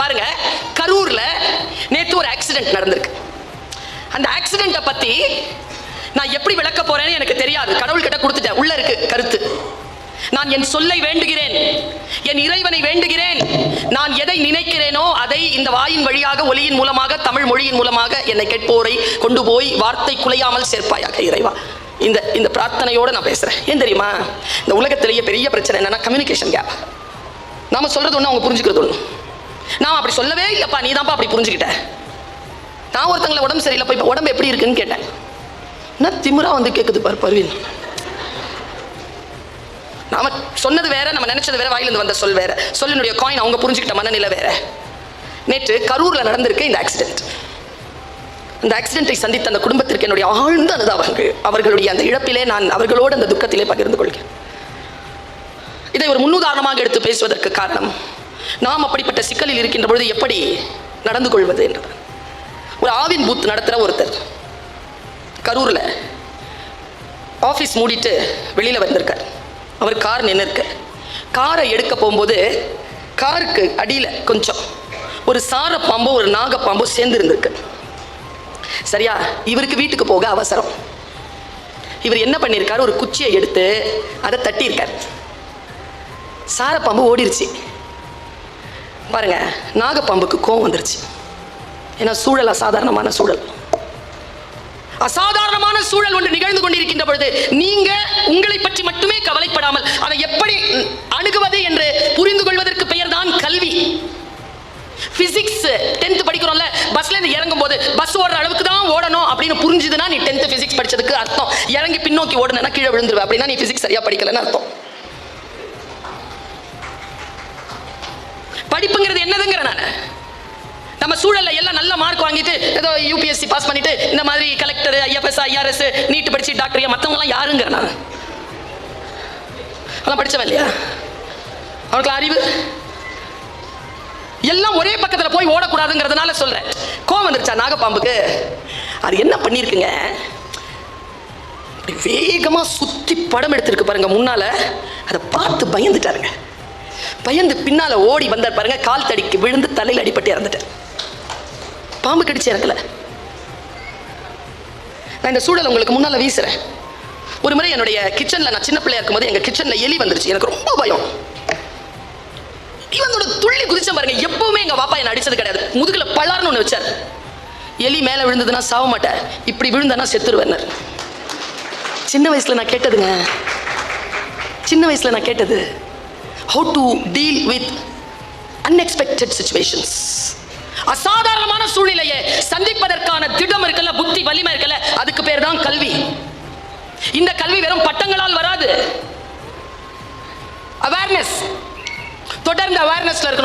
பாருங்க கரூர்ல நேற்று ஒரு ஆக்சிடென்ட் நடந்திருக்கு. அந்த ஆக்சிடென்ட்டை பத்தி நான் எப்படி விளக்க போறேன்னு எனக்கு தெரியாது. கடவுள் கிட்ட கொடுத்துட்டேன். உள்ள இருக்கு கருத்து. நான் என் சொல்லை வேண்டுகிறேன். என் இறைவனை வேண்டுகிறேன். நான் எதை நினைக்கிறேனோ அதை இந்த வாயின் வழியாக ஒலியின் மூலமாக தமிழ் மொழியின் மூலமாக என்னை கேட்போரை கொண்டு போய் வார்த்தை குலையாமல் சேர்ப்பாயாக இறைவா. இந்த இந்த பிரார்த்தனையோடு நான் பேசுகிறேன் ஏன் தெரியுமா? இந்த உலகத்திலேயே பெரிய பிரச்சனை என்னன்னா கம்யூனிகேஷன் கேப் நாம சொல்றது ஒன்று அவங்க புரிஞ்சுக்கிறது ஒன்று நான் அப்படி சொல்லவே இல்லப்பா நீ தான்ப்பா அப்படி புரிஞ்சுக்கிட்ட. நான் ஒருத்தங்களை உடம்பு சரியில்லைப்பா இப்போ உடம்பு எப்படி இருக்குன்னு கேட்டேன். என்ன திமுறா வந்து கேட்குது பாரு பர்வீன். நாம சொன்னது வேற நம்ம நினைச்சது வேற வாயிலிருந்து வந்த சொல் வேற. சொல்லினுடைய காயின் அவங்க புரிஞ்சுக்கிட்ட மனநிலை வேற. நேற்று கரூர்ல நடந்திருக்கு இந்த ஆக்சிடென்ட் அந்த ஆக்சிடென்ட்டை சந்தித்த அந்த குடும்பத்திற்கு என்னுடைய ஆழ்ந்த அனுதாபங்கள். அவர்களுடைய அந்த இழப்பிலே நான் அவர்களோடு அந்த துக்கத்திலே பகிர்ந்து கொள்கிறேன். இதை ஒரு முன்னுதாரணமாக எடுத்து பேசுவதற்கு காரணம் நாம் அப்படிப்பட்ட சிக்கலில் இருக்கின்ற பொழுது எப்படி நடந்து கொள்வது என்றது ஒரு ஆவின் பூத் நடத்துகிற ஒருத்தர் கரூரில் ஆஃபீஸ் மூடிட்டு வெளியில் வந்திருக்கார். அவர் கார் நின்று இருக்கு காரை எடுக்க போகும்போது காருக்கு அடியில் கொஞ்சம் ஒரு சார பாம்போ ஒரு நாகப்பாம்போ சேர்ந்து இருந்திருக்கு சரியா? இவருக்கு வீட்டுக்கு போக அவசரம். இவர் என்ன பண்ணியிருக்காரு ஒரு குச்சியை எடுத்து அதை தட்டியிருக்கார். சாரப்பாம்பு ஓடிருச்சு. பாருங்க நாகப்பாம்புக்கு கோவம் வந்துருச்சு. ஏன்னா சூழல் அசாதாரணமான சூழல். அசாதாரணமான சூழல் ஒன்று நிகழ்ந்து கொண்டிருக்கின்ற பொழுது நீங்க உங்களை பற்றி மட்டுமே கவலைப்படாமல் அதை எப்படி அணுகுவது என்று புரிந்து கொள்வதற்கு பெயர் தான் கல்வி. பிசிக்ஸ் டென்த் படிக்கிறோம்ல பஸ்ல இருந்து இறங்கும் போது பஸ் ஓடுற அளவுக்கு தான் ஓடணும் அப்படின்னு புரிஞ்சுதுன்னா நீ டென்த் பிசிக்ஸ் படிச்சதுக்கு அர்த்தம். இறங்கி பின்னோக்கி ஓடுனா கீழே விழுந்துருவ. அப்படின்னா நீ பிசிக்ஸ் சரியா படிக்கலன்னு அர்த்தம். படிப்புங்கிறது என்னதுங்கிற நான். நம்ம சூழல்ல எல்லாம் நல்ல மார்க் வாங்கிட்டு ஏதோ யூபிஎஸ்சி பாஸ் பண்ணிட்டு இந்த மாதிரி கலெக்டர் ஐஎஃப்எஸ் ஐஆர்எஸ் நீட் படிச்சு டாக்டர் மற்றவங்க எல்லாம் யாருங்கிற நான். அதெல்லாம் படிச்சவன் இல்லையா? அவனுக்கு அறிவு. எல்லாம் ஒரே பக்கத்துல போய் ஓடக்கூடாதுங்கிறதுனால சொல்றேன். கோவம் வந்துருச்சா நாகப்பாம்புக்கு? அது என்ன பண்ணிருக்குங்க? வேகமாக வேகமா சுத்தி படம் எடுத்திருக்கு பாருங்க முன்னால. அதை பார்த்து பயந்துட்டாருங்க. பயந்து பின்னால ஓடி வந்தார் பாருங்க. கால் தடிக்கு விழுந்து தலையில் அடிபட்டு இறந்துட்டார். பாம்பு கடிச்சு இறக்கல. நான் இந்த சூழல் உங்களுக்கு முன்னால வீசுறேன். ஒரு முறை என்னுடைய கிச்சன்ல நான் சின்ன பிள்ளையா இருக்கும்போது எங்க கிச்சன்ல எலி வந்துருச்சு. எனக்கு ரொம்ப பயம். இவங்களோட துள்ளி குதிச்ச பாருங்க. எப்பவுமே எங்க பாப்பா என்ன அடிச்சது கிடையாது. முதுகுல பல்லார்னு ஒண்ணு வச்சார். எலி மேல விழுந்ததுன்னா சாவ மாட்டேன். இப்படி விழுந்தனா செத்துருவேன் சின்ன வயசுல நான் கேட்டதுங்க. சின்ன வயசுல நான் கேட்டது how to deal with unexpected situations அசாதாரணமான சூழ்நிலையை சந்திப்பதற்கான திடம் இருக்கல புத்தி வலிமை இருக்கல அதுக்கு பேர் தான் கல்வி. இந்த கல்வி வெறும் பட்டங்களால் வராது. அவேர்னஸ் தொடர்ந்து அவேர்னஸ்ல இருக்கணும்.